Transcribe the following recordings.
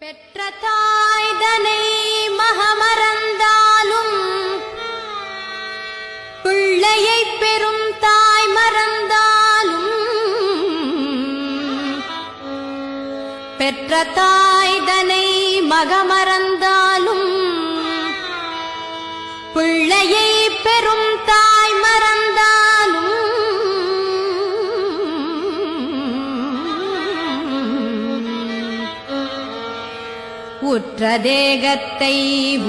பெற்ற தாய்தனை மகமறந்தாலும் பிள்ளையை பெறும் தாய் மறந்தாலும் பெற்ற தாய்தனை மகமறந்தாலும் பிள்ளையை பெறும் தாய் உற்ற தேகத்தை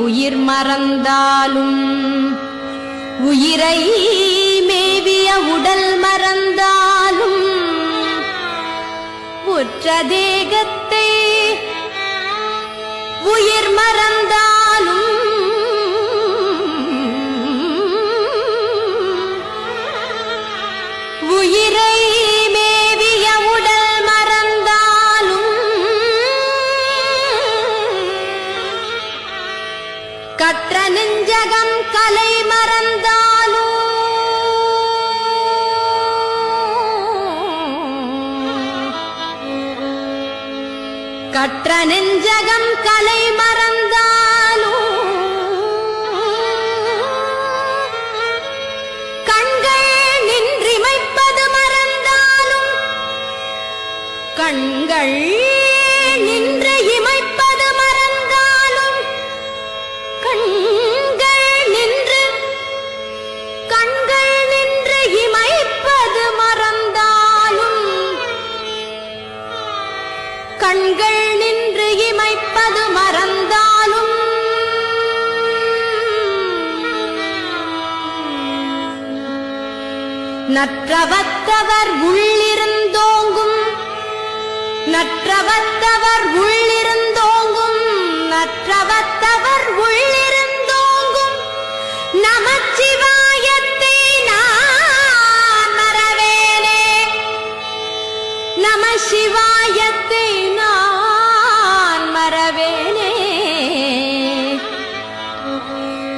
உயிர் மறந்தாலும் உயிரை மேவிய உடல் மறந்தாலும் உற்ற தேகத்தை உயிர் மறந்தாலும் உயிரை உலகம் கலை மறந்தாலும் கற்ற நெஞ்சகம் கலை மறந்தாலும் கண்கள் நின்றிமைப்பது மறந்தாலும் கண்கள் கண்கள் நின்று இமைப்பது மறந்தாலும். நற்றவத்தவர் உள்ளிருந்தோங்கும். நற்றவத்தவர்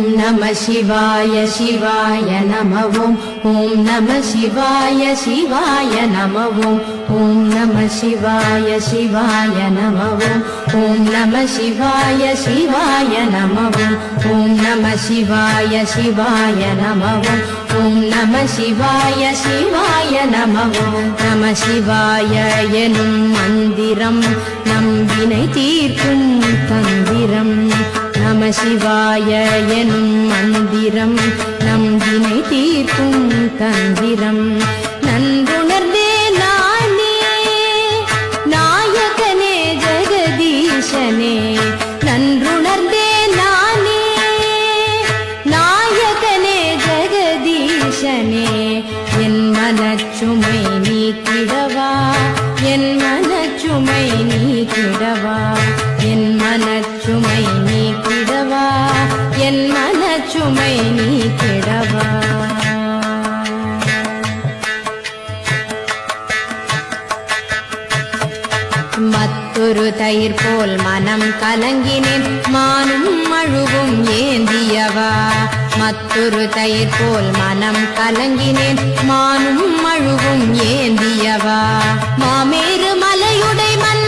ஓம் நம சிவாய சிவாய நம ஓம் நம சிவாய சிவாய நம ஓம் நம சிவாய சிவாய நம ஓம் நம சிவாய சிவாய நம ஓம் நம சிவாய சிவாய நம ஓம் நம சிவாய சிவாய நம நம சிவாய எனும் மந்திரம் நம்பினை தீர்க்கும் தந்திரம். நம சிவாய எனும் மந்திரம் நம் நம்பினை தீர்க்கும் தந்திரம். மனச்சுமை நீக்கிடவா மத்தொரு தயிர் போல் மனம் கலங்கினேன். மானும் அழுவும் ஏந்தியவா? மத்தொரு தயிர் போல் மனம் கலங்கினேன். மானும் அழுவும் ஏந்தியவா? மாமேறு மலையுடை மன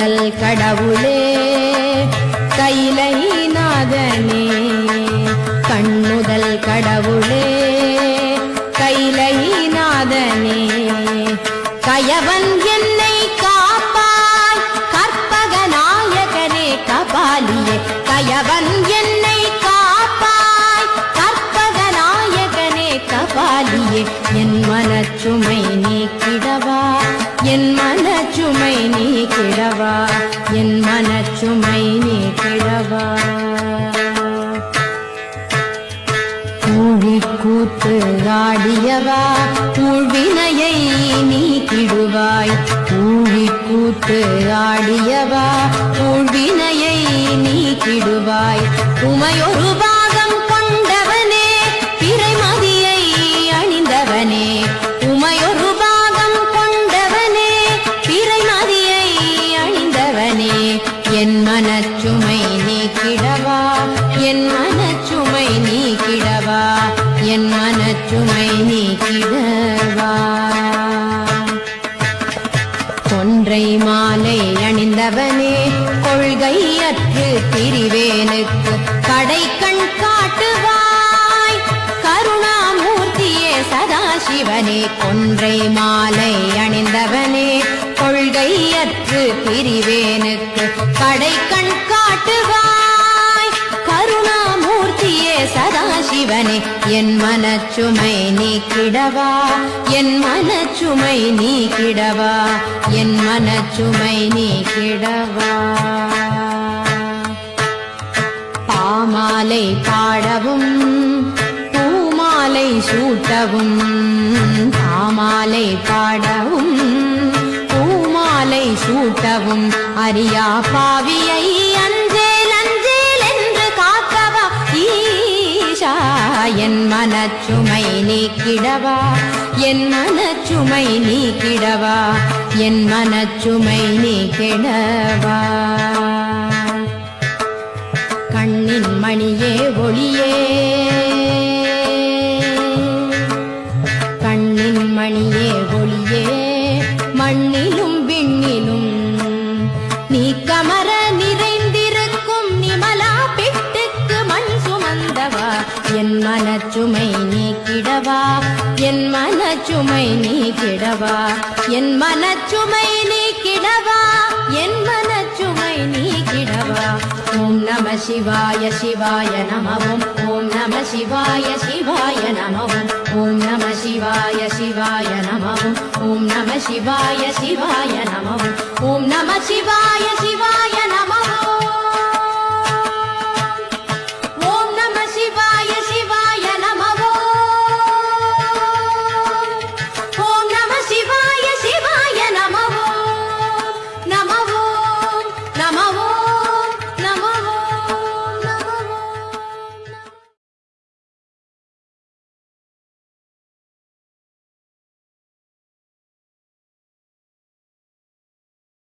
முதல் கடவுளே கைலை நாதனே கண்ணுதல் கடவுளே கைலை நாதனே கயவன் என்னை காப்பாய் கற்பக நாயகனே கபாலியே. கயவன் என்னை காப்பாய் கற்பக நாயகனே கபாலியே. என் மனச்சுமை நீக்கிடவா என் மன மனச்சுமை நீ கிடவா? என் மனச்சுமை நீக்கிடவா ஊழி கூத்து ஆடியவா? உள்வினையை நீ கிடுவாய். ஊழி கூத்து ஆடியவா? ஊழ்வினையை நீ கிடுவாய். உமையொருவா ஒன்றை மாலை அணிந்தவனே கொள்கையற்று திரிவேனுக்கு கடை கண் காட்டுவாய். கருணாமூர்த்தியே சதாசிவனே கொன்றை மாலை அணிந்தவனே கொள்கையற்று திரிவேனுக்கு கடை கண் காட்டுவாய். கருணா சதாசிவனே என் மனச்சுமை நீக்கிடவா என் மனச்சுமை நீக்கிடவா என் மனச்சுமை நீக்கிடவா பாமாலை பாடவும் பூமாலை சூட்டவும் பாமாலை பாடவும் பூமாலை சூட்டவும் அரியா பாவியை ஈஷா என் மனச்சுமை நீக்கிடவா என் மனச்சுமை நீக்கிடவா என் மனச்சுமை நீக்கிடவா கண்ணின் மணியே ஒளியே நீக்கிடவா என் மனச்சுமை நீக்கிடவா என் மனச்சுமை நீக்கிடவா ஓம் நம சிவாய சிவாய நமவும். ஓம் நம சிவாய சிவாய நமவும். ஓம் நம சிவாய சிவாய நமவும். ஓம் நம சிவாய சிவாய நமவும். ஓம் நம சிவாய சிவாய